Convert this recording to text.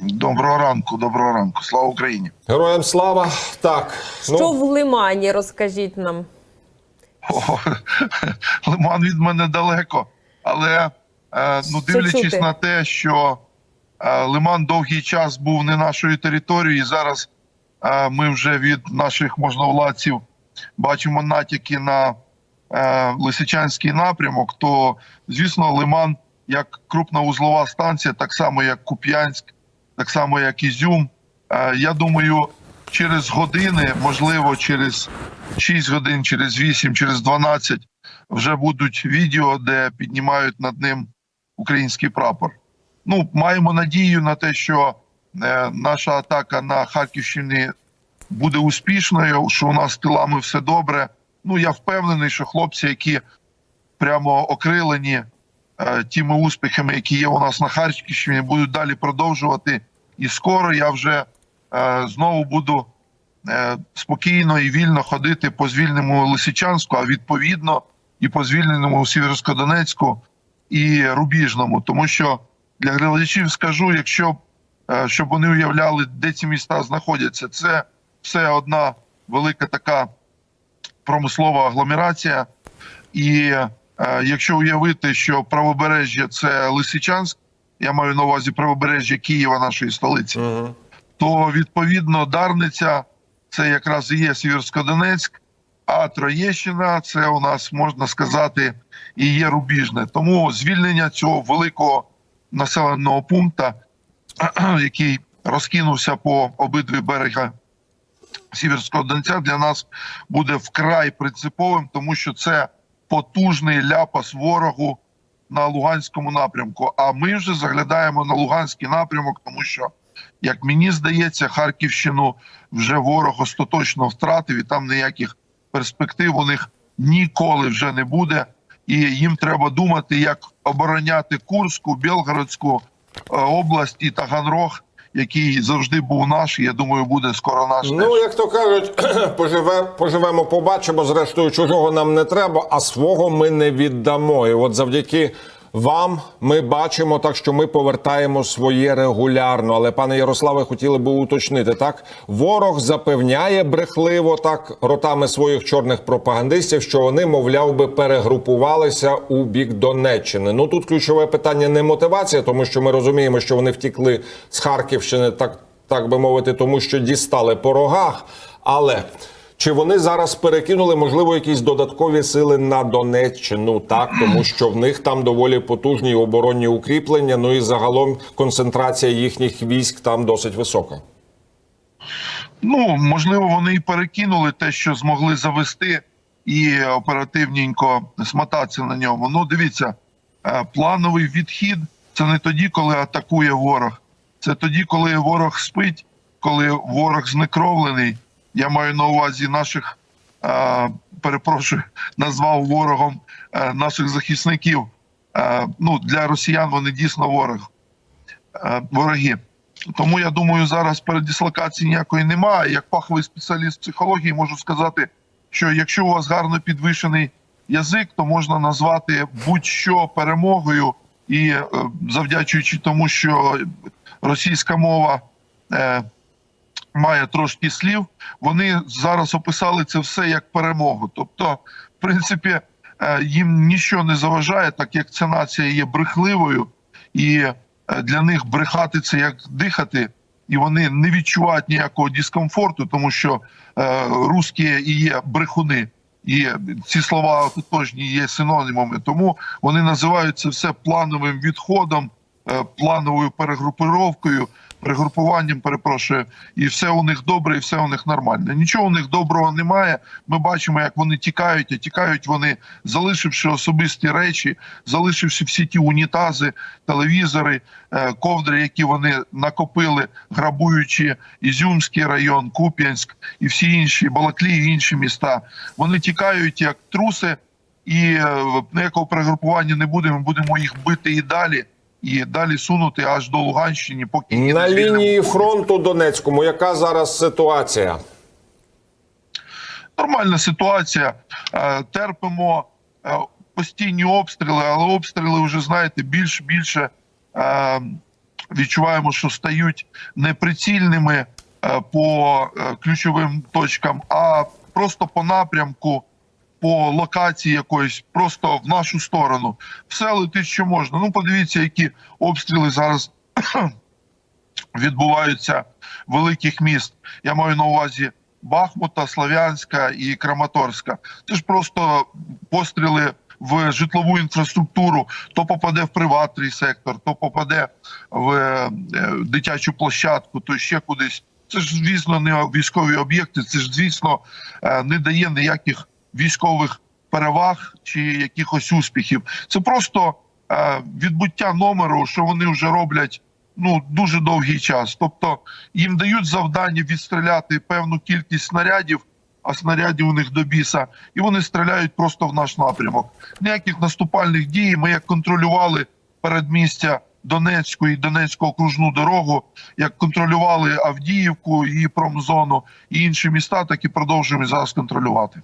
Доброго ранку, доброго ранку. Слава Україні. Героям слава. Так, Що ну в Лимані, розкажіть нам. О, Лиман від мене далеко, але е, ну, дивлячись чути? на те, що е, Лиман довгий час був не нашою територією, і зараз е, ми вже від наших можновладців бачимо натяки на е, Лисичанський напрямок, то звісно, Лиман як крупна вузлова станція, так само як Куп'янськ, так само як Ізюм. Е, я думаю, через години, можливо, через 6 годин, через 8, через 12 вже будуть відео, де піднімають над ним український прапор. Ну, маємо надію на те, що е, наша атака на Харківщині буде успішною, що у нас з тилами все добре. Ну, я впевнений, що хлопці, які прямо окрилені тими успіхами, які є у нас на Харківщині, будуть далі продовжувати. І скоро я вже е, знову буду е, спокійно і вільно ходити по звільненому Лисичанську, а відповідно і по звільненому Сєвєрсько-Донецьку і Рубіжному. Тому що для глядачів скажу, якщо е, щоб вони уявляли, де ці міста знаходяться, це все одна велика така промислова агломерація. І е, якщо уявити, що правобережжя це Лисичанськ, я маю на увазі правобережжя Києва, нашої столиці, Мгм. то відповідно Дарниця це якраз і є Сіверськодонецьк, а Троєщина це у нас можна сказати і є Рубіжне. Тому звільнення цього великого населеного пункту, який розкинувся по обидві берега Сіверського Донця, для нас буде вкрай принциповим, тому що це потужний ляпас ворогу на Луганському напрямку. А ми вже заглядаємо на Луганський напрямок, тому що, як мені здається, Харківщину вже ворог остаточно втратив, і там ніяких перспектив у них ніколи вже не буде. І їм треба думати, як обороняти Курську, Білгородську е, область і Таганрог, який завжди був наш. і, Я думаю, буде скоро наш. теж. Ну, як то кажуть, поживе, поживемо, побачимо. Зрештою, чужого нам не треба, а свого ми не віддамо. І от завдяки вам ми бачимо так, що ми повертаємо своє регулярно. Але пане Ярославе, хотіли би уточнити так. Ворог запевняє брехливо так ротами своїх чорних пропагандистів, що вони, мовляв би, перегрупувалися у бік Донеччини. Ну тут ключове питання не мотивація, тому що ми розуміємо, що вони втікли з Харківщини так так би мовити, тому що дістали по рогах. Але чи вони зараз перекинули, можливо, якісь додаткові сили на Донеччину? Так, тому що в них там доволі потужні оборонні укріплення. Ну і загалом концентрація їхніх військ там досить висока. Ну, можливо, вони і перекинули те, що змогли завести, і оперативненько смотатися на ньому. Ну, дивіться, е, плановий відхід це не тоді, коли атакує ворог. Це тоді, коли ворог спить, коли ворог знекровлений. Я маю на увазі наших, перепрошую, назвав ворогом е, наших захисників. Е, ну, для росіян вони дійсно ворог, е, вороги. Тому я думаю, зараз передислокації ніякої немає. Як фаховий спеціаліст психології можу сказати, що якщо у вас гарно підвищений язик, то можна назвати будь-що перемогою, і завдячуючи тому, що російська мова має трошки слів, вони зараз описали це все як перемогу. Тобто, в принципі, е, їм нічого не заважає, так як ця нація є брехливою, і е, для них брехати це як дихати, і вони не відчувають ніякого дискомфорту, тому що е, русські і є брехуни. І ці слова тотожні є синонімами, тому вони називають це все плановим відходом, плановою перегрупировкою, перегрупуванням, перепрошую, і все у них добре, і все у них нормально. Нічого у них доброго немає. Ми бачимо, як вони тікають, а тікають вони, залишивши особисті речі, залишивши всі ті унітази, телевізори, е, ковдри, які вони накопили, грабуючи Ізюмський район, Куп'янськ і всі інші Балаклії, і інші міста. Вони тікають як труси. І е, ніякого перегрупування не буде. Ми будемо їх бити і далі, і далі сунути аж до Луганщини, поки На лінії фронту Донецькому, яка зараз ситуація? нормальна ситуація. Е, Терпимо е, постійні обстріли, але обстріли вже знаєте більш більше е, відчуваємо, що стають неприцільними е, по ключовим точкам, а просто по напрямку, по локації якоїсь, просто в нашу сторону. Все летить, що можна. Ну, подивіться, які обстріли зараз відбуваються великих міст. Я маю на увазі Бахмута, Слов'янська і Краматорська. Це ж просто постріли в житлову інфраструктуру. То попаде в приватний сектор, то попаде в е, дитячу площадку, то ще кудись. Це ж, звісно, не військові об'єкти. Це ж, звісно, е, не дає ніяких військових переваг чи якихось успіхів. Це просто е, відбуття номеру, що вони вже роблять ну дуже довгий час. Тобто їм дають завдання відстріляти певну кількість снарядів, а снарядів у них до біса, і вони стріляють просто в наш напрямок. Ніяких наступальних дій. Ми як контролювали передмістя Донецьку і Донецьку окружну дорогу, як контролювали Авдіївку і промзону і інші міста, так і продовжуємо зараз контролювати.